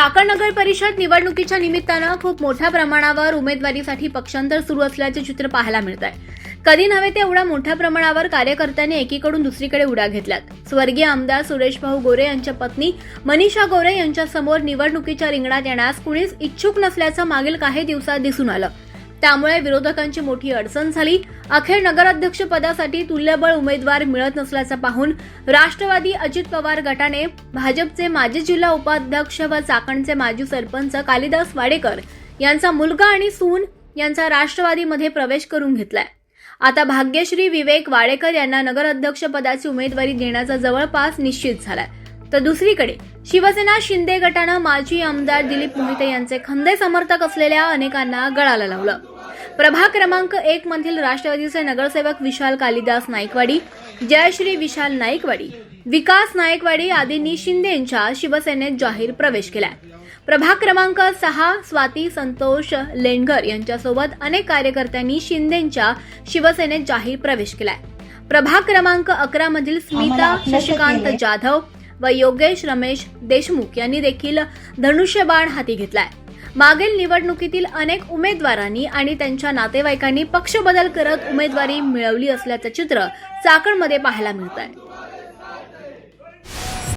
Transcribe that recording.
चाकण नगर परिषद निवडणुकीच्या निमित्तानं खूप मोठ्या प्रमाणावर उमेदवारीसाठी पक्षांतर सुरू असल्याचे चित्र पाहायला मिळत आहे कधी नव्हे ते एवढ्या मोठ्या प्रमाणावर कार्यकर्त्यांनी एकीकडून दुसरीकडे उड्या घेतल्यात. स्वर्गीय आमदार सुरेश भाऊ गोरे यांच्या पत्नी मनीषा गोरे यांच्यासमोर निवडणुकीच्या रिंगणात येण्यास कुणीच इच्छुक नसल्याचं मागील काही दिवसात दिसून आलं. त्यामुळे विरोधकांची मोठी अडचण झाली. अखेर नगराध्यक्ष पदासाठी तुल्यबळ उमेदवार मिळत नसल्याचं पाहून राष्ट्रवादी अजित पवार गटाने भाजपचे माजी जिल्हा उपाध्यक्ष व चाकणचे माजी सरपंच कालिदास वाडेकर यांचा मुलगा आणि सून यांचा राष्ट्रवादीमध्ये प्रवेश करून घेतलाय. आता भाग्यश्री विवेक वाडेकर यांना नगराध्यक्ष पदाची उमेदवारी देण्याचा जवळपास निश्चित झालाय. तर दुसरीकडे शिवसेना शिंदे गटानं माजी आमदार दिलीप मोहिते यांचे खंदे समर्थक असलेल्या अनेकांना गळाला लावलं. प्रभाग क्रमांक एक मधील राष्ट्रवादीचे नगरसेवक विशाल कालिदास नाईकवाडी जयश्री विशाल नाईकवाडी विकास नाईकवाडी आदींनी शिंदे यांच्या शिवसेनेत जाहीर प्रवेश केलाय. प्रभाग क्रमांक सहा स्वाती संतोष लेंडकर यांच्यासोबत अनेक कार्यकर्त्यांनी शिंदेच्या शिवसेनेत जाहीर प्रवेश केलाय. प्रभाग क्रमांक अकरा मधील स्मिता शशिकांत जाधव व योगेश रमेश देशमुख यांनी देखील धनुष्यबाण हाती घेतलाय. मागील निवडणुकीतील अनेक उमेदवारांनी आणि त्यांच्या नातेवाईकांनी पक्ष बदल करत उमेदवारी मिळवली असल्याचं चित्र चाकणमध्ये पाहायला मिळत आहे